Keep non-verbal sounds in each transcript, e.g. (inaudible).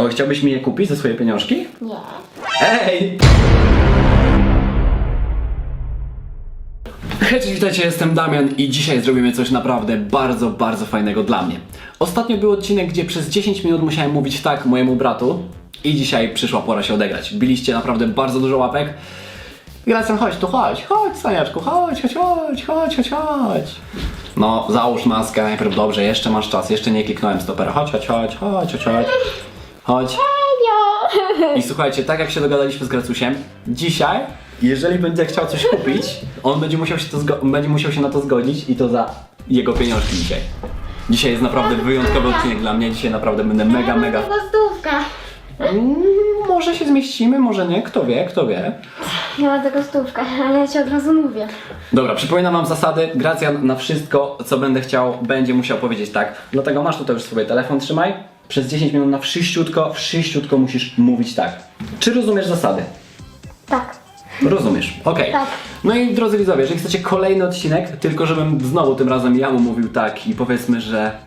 O, chciałbyś mi je kupić za swoje pieniążki? Nie. Ej! Hej, cześć, witajcie, jestem Damian i dzisiaj zrobimy coś naprawdę bardzo, bardzo fajnego dla mnie. Ostatnio był odcinek, gdzie przez 10 minut musiałem mówić tak mojemu bratu i dzisiaj przyszła pora się odegrać. Biliście naprawdę bardzo dużo łapek. Gracjan, chodź tu, chodź, chodź, Saniaczku, chodź, chodź, chodź, chodź, chodź, chodź. No, załóż maskę najpierw, dobrze, jeszcze masz czas, jeszcze nie kliknąłem stopera. Chodź, chodź, chodź, chodź, chodź, chodź. Chodź. (laughs) I słuchajcie, tak jak się dogadaliśmy z Gracusiem, dzisiaj, jeżeli będzie chciał coś kupić, on będzie musiał się, to zgo- będzie musiał się na to zgodzić i to za jego pieniążki dzisiaj. Dzisiaj jest naprawdę wyjątkowy odcinek dla mnie, dzisiaj naprawdę będę mega, mega... Tego stówkę. Mm, może się zmieścimy, może nie, kto wie, kto wie. Ja mam tego stówkę, ale ja ci od razu mówię. Dobra, przypominam wam zasady. Gracjan na wszystko, co będę chciał, będzie musiał powiedzieć tak. Dlatego masz tutaj już swój telefon, trzymaj. Przez 10 minut na wszyściutko, wszyściutko musisz mówić tak. Czy rozumiesz zasady? Tak. Rozumiesz, okej. Tak. No i drodzy widzowie, jeżeli chcecie kolejny odcinek, tylko żebym znowu tym razem ja mu mówił tak i powiedzmy, że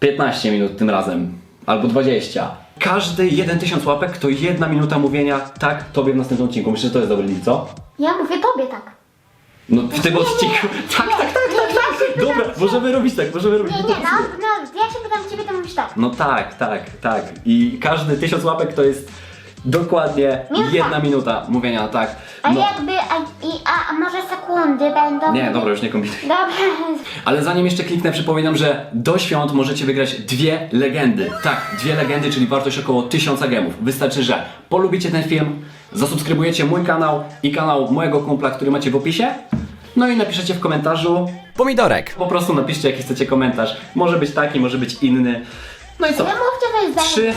15 minut tym razem, albo 20. Każdy 1000 łapek to jedna minuta mówienia tak tobie w następnym odcinku. Myślę, że to jest dobry deal, co? Ja mówię tobie tak. No w tym odcinku. Tak, tak, tak, tak, tak. Dobra, możemy robić tak, możemy robić Nie, tak. nie, no, no, jak się pytam ciebie, to mówisz tak. No tak, tak, tak. I każdy 1000 łapek to jest dokładnie Minuta. jedna minuta mówienia tak. A No. jakby, a, i, a, a może sekundy będą? Nie, dobra, już nie kombinuj. Dobra. Ale zanim jeszcze kliknę, przypominam, że do świąt możecie wygrać dwie legendy. Tak, dwie legendy, czyli wartość około 1000 gemów. Wystarczy, że polubicie ten film, zasubskrybujecie mój kanał i kanał mojego kumpla, który macie w opisie. No i napiszecie w komentarzu. Pomidorek. Po prostu napiszcie jaki chcecie komentarz. Może być taki, może być inny. No i co? Ja mówcie za 3,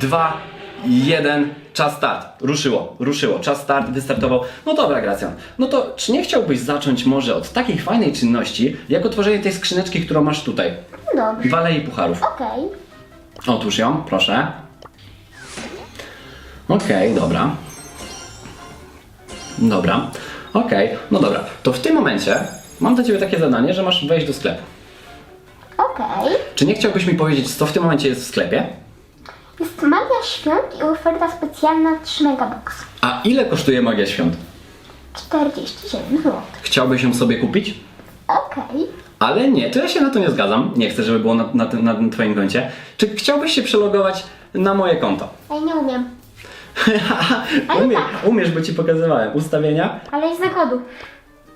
2, 1, czas start. Ruszyło, ruszyło, czas start, wystartował. No dobra, Gracjan. No to czy nie chciałbyś zacząć może od takiej fajnej czynności, jak otworzenie tej skrzyneczki, którą masz tutaj? Dobrze. W alei pucharów. Okej. Otwórz ją, proszę. Okej, dobra. Dobra. Okej, no dobra. To w tym momencie mam dla Ciebie takie zadanie, że masz wejść do sklepu. Okej. Czy nie chciałbyś mi powiedzieć, co w tym momencie jest w sklepie? Jest magia świąt i oferta specjalna 3 megabox. A ile kosztuje magia świąt? 47 zł. Chciałbyś ją sobie kupić? Okej. Ale nie, to ja się na to nie zgadzam. Nie chcę, żeby było na, na, tym, na tym twoim koncie. Czy chciałbyś się przelogować na moje konto? Ja nie umiem. Ale Umie, tak. umiesz, bo ci pokazywałem. Ustawienia? Ale jest na kodu.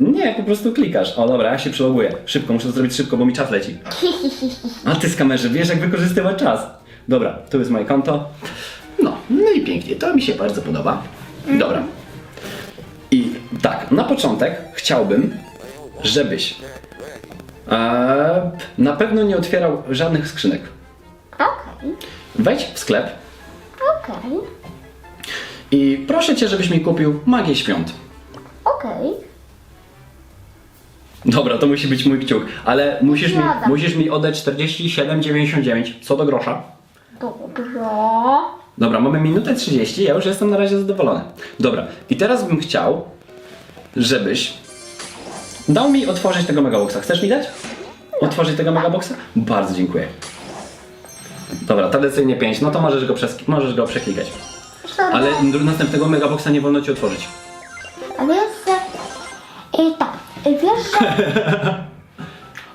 Nie, po prostu klikasz. O dobra, ja się przeloguję. Szybko, muszę to zrobić szybko, bo mi czas leci. (laughs) A ty z kamerzy, wiesz jak wykorzystywać czas. Dobra, tu jest moje konto. No, no i pięknie, to mi się bardzo podoba. Dobra. I tak, na początek chciałbym, żebyś e, na pewno nie otwierał żadnych skrzynek. Okej. Wejdź w sklep Okej. I proszę cię, żebyś mi kupił magię świąt. Okej. Dobra, to musi być mój kciuk, ale musisz mi, Zgadzam. musisz mi oddać 47,99 co do grosza. Dobrze. Dobra, mamy minutę 30, ja już jestem na razie zadowolony. Dobra, i teraz bym chciał, żebyś dał mi otworzyć tego megaboxa. Chcesz mi dać? Otworzyć tego megaboxa? Bardzo dziękuję. Dobra, tradycyjnie 5, no to możesz go, przes- możesz go przeklikać. Ale następnego megaboxa nie wolno ci otworzyć. A wiesz, że... I tak, wiesz, że... (laughs)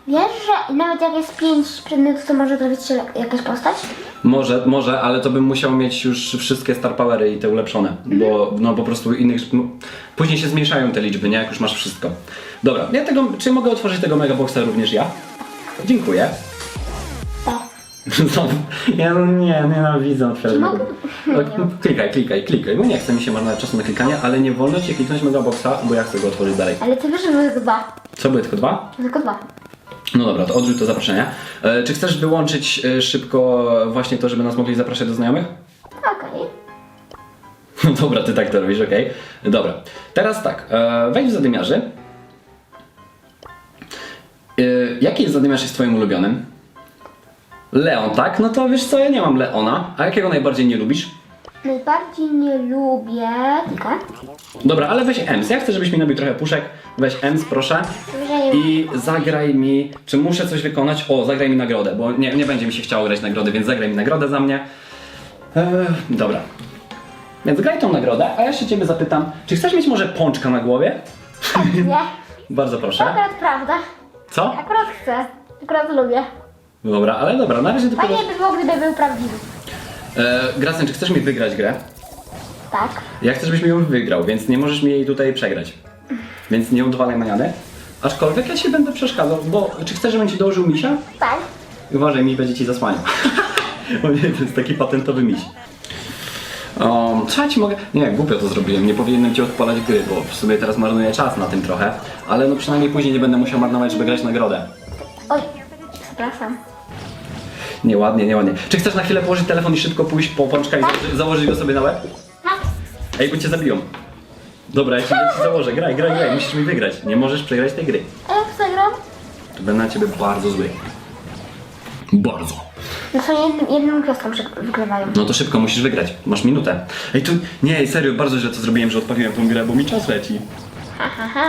Wiesz, że nawet jak jest pięć przedmiotów, to może zrobić się jakaś postać? Może, może, ale to bym musiał mieć już wszystkie star powery i te ulepszone, bo no po prostu innych. No, później się zmniejszają te liczby, nie? Jak już masz wszystko. Dobra, ja tego. Czy mogę otworzyć tego megaboxa również ja? Dziękuję. Znowu. (laughs) Ja no nie, nienawidzę Czy mega... mogę- No, Klikaj, klikaj, klikaj. No nie chce mi się marnować czasu na klikanie, ale nie wolno ci kliknąć megaboxa, bo ja chcę go otworzyć dalej. Ale ty wiesz, że były dwa. Co były tylko dwa? Tylko dwa. No dobra, to odrzuć to zaproszenie. E, czy chcesz wyłączyć e, szybko właśnie to, żeby nas mogli zapraszać do znajomych? Okej. (laughs) No dobra, ty tak to robisz, okej. Dobra. Teraz tak, e, wejdź w zadymiarzy. E, jaki jest zadymiarz jest twoim ulubionym? Leon, tak? No to wiesz co, ja nie mam Leona. A jakiego najbardziej nie lubisz? Najbardziej nie lubię... Tylko? Dobra, ale weź Ems. Ja chcę, żebyś mi nabił trochę puszek. Weź Ems, proszę. I zagraj mi... Czy muszę coś wykonać? O, zagraj mi nagrodę, bo nie, nie będzie mi się chciało grać nagrody, więc zagraj mi nagrodę za mnie. Eee, dobra. Więc graj tą nagrodę, a ja się ciebie zapytam, czy chcesz mieć może pączka na głowie? Nie, (laughs) Bardzo to proszę. akurat prawda. Co? Akurat chcę. Akurat lubię. Dobra, ale dobra, na razie tylko... Fajnie by było, gdyby był prawdziwy. Eee, Gracjan, czy chcesz mi wygrać grę? Tak. Ja chcę, żebyś mi ją wygrał, więc nie możesz mi jej tutaj przegrać. Więc nie udawalaj maniany. Aczkolwiek ja się będę przeszkadzał, bo czy chcesz, żebym ci dołożył misia? Tak. Uważaj, mi będzie ci zasłaniał. (laughs) o nie, to jest taki patentowy miś. Um, co ja ci mogę... Nie, głupio to zrobiłem, nie powinienem ci odpalać gry, bo w sumie teraz marnuję czas na tym trochę, ale no przynajmniej później nie będę musiał marnować, żeby grać nagrodę. Oj, przepraszam. Nieładnie, nieładnie. Czy chcesz na chwilę położyć telefon i szybko pójść po pączka i założy- założyć go sobie na łeb? No. Ej, bo cię zabiją. Dobra, ja ci, ja ci założę, graj, graj, graj, musisz mi wygrać. Nie możesz przegrać tej gry. A jak zagram? To będę na ciebie bardzo zły. Bardzo. No są jednym, jedną gwiazdką że wygrywają. No to szybko, musisz wygrać. Masz minutę. Ej, tu... Nie, serio, bardzo źle to zrobiłem, że odpaliłem tą grę, bo mi czas leci.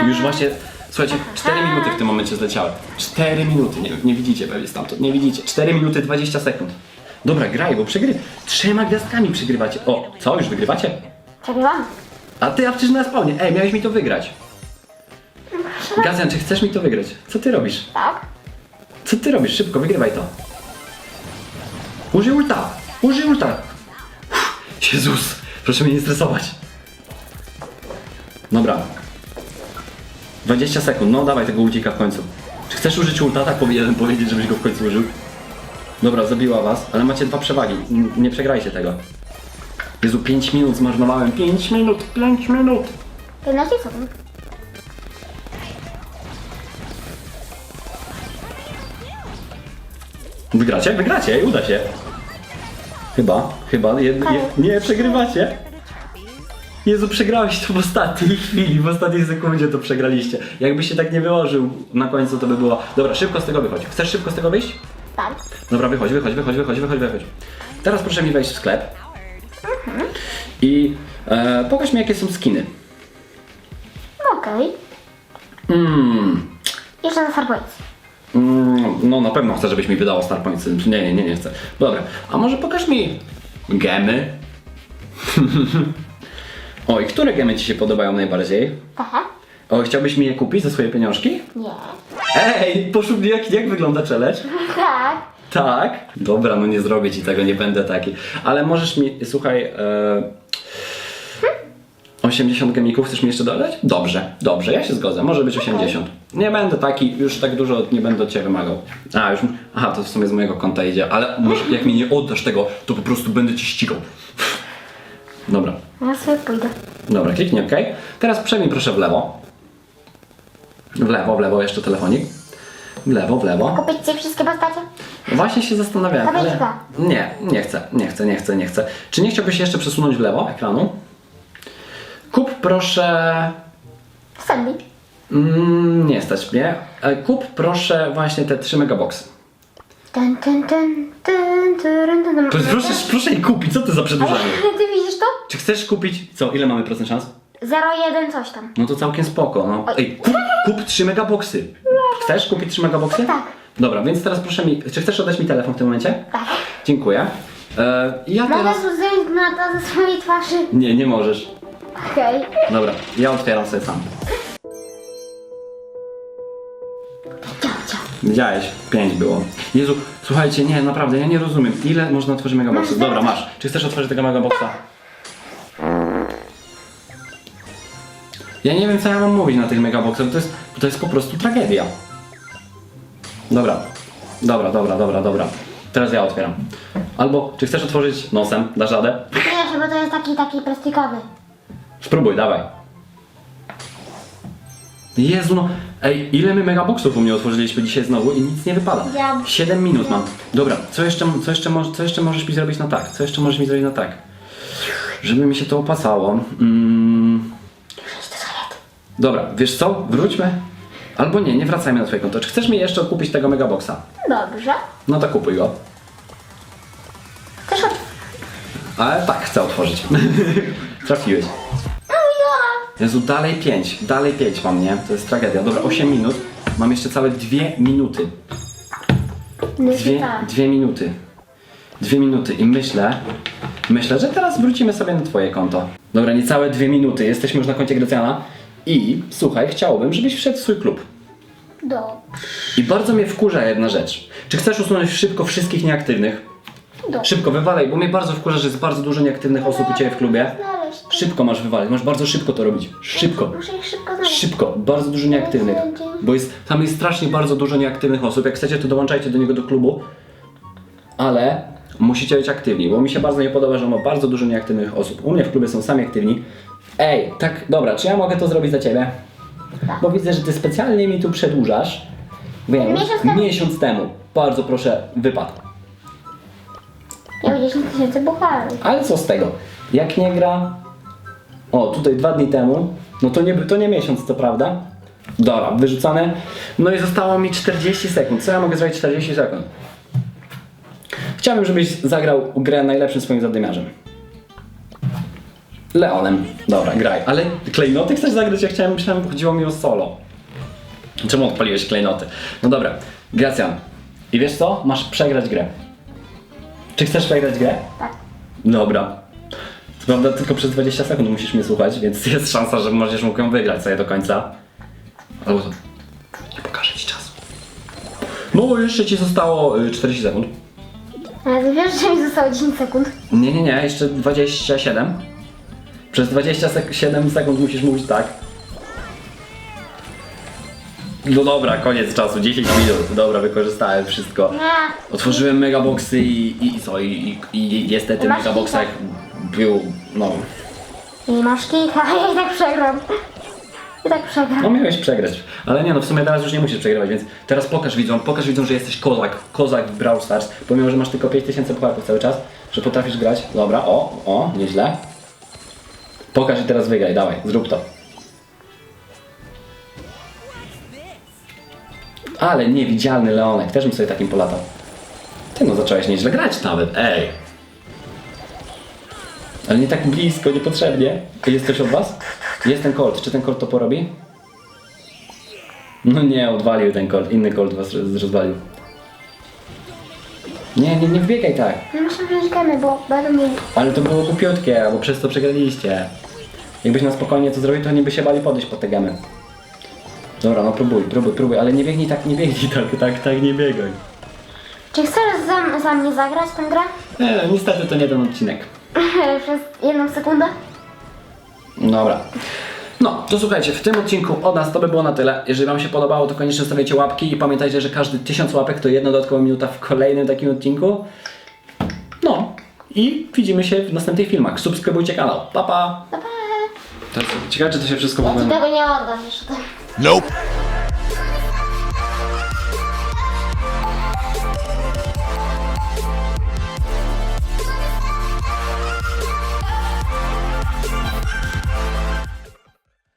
Już właśnie... Słuchajcie, 4 minuty w tym momencie zleciały. 4 minuty, nie, nie widzicie pewnie stamtąd, nie widzicie. 4 minuty 20 sekund. Dobra, graj, bo przegry... Trzema gwiazdkami przegrywacie. O, co, już wygrywacie? Przegrywam? A ty, a przecież na spawnie. Ej, miałeś mi to wygrać. Gazjan, czy chcesz mi to wygrać? Co ty robisz? Tak. Co ty robisz? Szybko, wygrywaj to. Użyj ulta! Użyj ulta! Uff, Jezus, proszę mnie nie stresować. Dobra. 20 sekund, no dawaj tego ulcika w końcu. Czy chcesz użyć ulta? Tak powinienem (laughs) powiedzieć, żebyś go w końcu użył. Dobra, zabiła was, ale macie dwa przewagi. N- Nie przegrajcie tego. Jezu, 5 minut zmarnowałem. 5 minut, 5 minut. 15 sekund. Wygracie? Wygracie, uda się. Chyba, chyba, jed, je, nie, przegrywacie. Jezu, przegrałeś to w ostatniej chwili, w ostatniej sekundzie to przegraliście. Jakbyś się tak nie wyłożył na końcu, to by było... Dobra, szybko z tego wychodź. Chcesz szybko z tego wyjść? Tak. Dobra, wychodź, wychodź, wychodź, wychodź, wychodź, wychodź. Teraz proszę mi wejść w sklep. I e, pokaż mi, jakie są skiny. Okej. Mmm, Jeszcze na Starboys. Mm, no na pewno chcę, żebyś mi wydała Star Pointsy. Nie, nie, nie, nie chcę. Dobra, a może pokaż mi gemy? (laughs) Oj, które gemy Ci się podobają najbardziej? Aha. O, chciałbyś mi je kupić za swoje pieniążki? Nie. Ej, poszukaj jak, jak wygląda challenge? (laughs) Tak. Tak? Dobra, no nie zrobię Ci tego, nie będę taki. Ale możesz mi, słuchaj, e, 80 gemików chcesz mi jeszcze dodać? Dobrze, dobrze, ja się zgodzę, może być 80. Nie będę taki, już tak dużo nie będę od Ciebie wymagał. A, już, aha, to w sumie z mojego konta idzie, ale może jak mi nie oddasz tego, to po prostu będę Ci ścigał. Dobra, Ja sobie pójdę. dobra, kliknij OK. Teraz przejmij proszę w lewo. W lewo, w lewo, jeszcze telefonik. W lewo, w lewo. Kupić ci wszystkie postacie? Właśnie się zastanawiałem, ale... Tabliczka. Nie, nie chcę, nie chcę, nie chcę, nie chcę. Czy nie chciałbyś jeszcze przesunąć w lewo ekranu? Kup proszę... Sandy. Mm, nie stać mnie. E, Kup proszę właśnie te 3 megaboxy. Ten, ten, ten, ten, ten. Proszę, proszę, jej kupić, co ty za przedłużanie? Ty widzisz to? Czy chcesz kupić... Co, ile mamy procent szans? 0,1 coś tam. No to całkiem spoko, no. Ej, kup, kup 3 megaboxy. Chcesz kupić 3 megaboxy? Tak. Dobra, więc teraz proszę mi... Czy chcesz oddać mi telefon w tym momencie? Tak. Dziękuję. E, ja Mogę teraz... zejść na to ze swojej twarzy. Nie, nie możesz. Okej. Dobra, ja otwieram sobie sam. Widziałeś? 5 było. Jezu, słuchajcie, nie, naprawdę, ja nie rozumiem. Ile można otworzyć megaboxa? Masz Dobra, masz. Czy chcesz otworzyć tego megaboxa? Ja nie wiem, co ja mam mówić na tych megaboxach, to jest, to jest po prostu tragedia. Dobra, dobra, dobra, dobra, dobra. Teraz ja otwieram. Albo, czy chcesz otworzyć nosem? Dasz radę? Nie, bo to jest taki, taki plastikowy. Spróbuj, dawaj. Jezu, no. Ej, ile my megaboxów u mnie otworzyliśmy dzisiaj znowu i nic nie wypada. Ja- 7 minut mam. Dobra, co jeszcze, co, jeszcze, mo- co jeszcze możesz mi zrobić na tak? Co jeszcze możesz mi zrobić na tak? Żeby mi się to opłacało. Mm. Dobra, wiesz co? Wróćmy. Albo nie, nie wracajmy na twoje konto. Czy chcesz mi jeszcze kupić tego megaboxa? Dobrze. No to kupuj go. Też od... Ale tak, chcę otworzyć. (laughs) Trafiłeś. No. Jezu, dalej 5, dalej 5 mam, nie? To jest tragedia. Dobra, 8 minut. Mam jeszcze całe 2 minuty. Myślę Dwie, tak. dwie minuty. Dwie minuty i myślę, Myślę, że teraz wrócimy sobie na twoje konto. Dobra, niecałe dwie minuty, jesteśmy już na koncie Gracjana. I słuchaj, chciałbym, żebyś wszedł w swój klub. Dobrze. I bardzo mnie wkurza jedna rzecz. Czy chcesz usunąć szybko wszystkich nieaktywnych? Dobrze. Szybko wywalaj, bo mnie bardzo wkurza, że jest bardzo dużo nieaktywnych osób u Ciebie w klubie. Znaleźć. Szybko masz wywalić, masz bardzo szybko to robić. Szybko. Muszę ich szybko znaleźć. Szybko, bardzo dużo nieaktywnych. Bo jest, tam jest strasznie bardzo dużo nieaktywnych osób. Jak chcecie, to dołączajcie do niego do klubu. Ale musicie być aktywni, bo mi się bardzo nie podoba, że ma bardzo dużo nieaktywnych osób. U mnie w klubie są sami aktywni. Ej, tak, dobra, czy ja mogę to zrobić za ciebie? Bo widzę, że ty specjalnie mi tu przedłużasz. Wiem, Miesiąc temu. miesiąc temu. Bardzo proszę, wypad. Miał 10 tysięcy bucharów. Ale co z tego? Jak nie gra. O, tutaj dwa dni temu. No to nie, to nie miesiąc, to prawda? Dobra, wyrzucane. No i zostało mi 40 sekund. Co ja mogę zrobić 40 sekund? Chciałbym, żebyś zagrał grę najlepszym swoim zadymiarzem. Leonem. Dobra, graj. Ale klejnoty chcesz zagrać? Ja chciałem, myślałem, chodziło mi o solo. Czemu odpaliłeś klejnoty? No dobra, Gracjan. I wiesz co? Masz przegrać grę. Czy chcesz przegrać grę? Tak. Dobra. Prawda tylko przez 20 sekund musisz mnie słuchać, więc jest szansa, że możesz mógł ją wygrać sobie do końca. Albo to... Nie pokażę ci czasu. No, jeszcze ci zostało y, 40 sekund. Ale ty wiesz, że mi zostało 10 sekund? Nie, nie, nie, jeszcze 27. Przez 27 sekund musisz mówić tak. No dobra, koniec czasu, 10 minut. Dobra, wykorzystałem wszystko. Nie. Otworzyłem megaboxy i, i, co? I, i, i niestety Masz megaboxek był, no, I masz kilka, a (laughs) ja i tak przegram. I tak przegram. No miałeś przegrać, ale nie no, w sumie teraz już nie musisz przegrywać, więc teraz pokaż widzom, pokaż widzom, że jesteś kozak, kozak w Brawl Stars, pomimo, że masz tylko 5000 pucharków cały czas, że potrafisz grać. Dobra, o, o, nieźle. Pokaż i teraz wygraj, dawaj, zrób to. Ale niewidzialny Leonek, też bym sobie takim polatał. Ty no, zacząłeś nieźle grać nawet, ej. Ale nie tak blisko, niepotrzebnie. Jest coś od was? Jest ten Colt. Czy ten Colt to porobi? No nie, odwalił ten Colt. Inny Colt was roz- rozwalił. Nie, nie, nie wbiegaj tak. No muszę gemy, bo będą mieli... Ale to było głupiutkie, bo przez to przegraliście. Jakbyś na spokojnie to zrobił, to nie by się bali podejść pod te gemy. Dobra, no próbuj, próbuj, próbuj, ale nie biegnij tak, nie biegnij tak, tak, tak, nie biegaj. Czy chcesz za, za mnie zagrać tę grę? Nie, no, niestety to nie ten odcinek. (laughs) Przez jedną sekundę? Dobra. No, to słuchajcie, w tym odcinku od nas to by było na tyle. Jeżeli Wam się podobało, to koniecznie stawiajcie łapki i pamiętajcie, że każdy tysiąc łapek to jedna dodatkowa minuta w kolejnym takim odcinku. No, i widzimy się w następnych filmach. Subskrybujcie kanał. Pa, pa! Pa, pa. Ciekawe, czy to się wszystko w Ja ci tego nie oddam jeszcze. Nope.